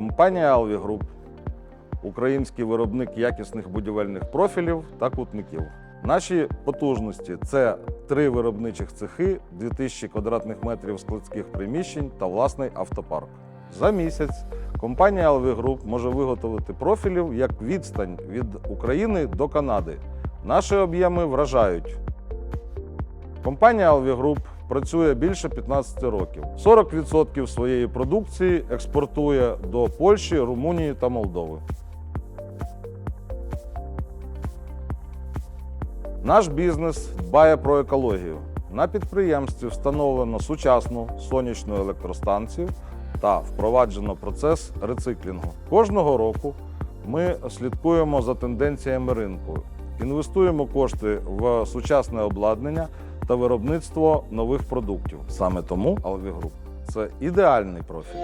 Компанія Alvi Group – український виробник якісних будівельних профілів та кутників. Наші потужності це три виробничих цехи, 2000 квадратних метрів складських приміщень та власний автопарк. За місяць компанія Alvi Group може виготовити профілів як відстань від України до Канади. Наші об'єми вражають. Компанія Alvi Group працює більше 15 років. 40% своєї продукції експортує до Польщі, Румунії та Молдови. Наш бізнес дбає про екологію. На підприємстві встановлено сучасну сонячну електростанцію та впроваджено процес рециклінгу. Кожного року ми слідкуємо за тенденціями ринку, інвестуємо кошти в сучасне обладнання та виробництво нових продуктів. Саме тому Alvi Group – це ідеальний профіль.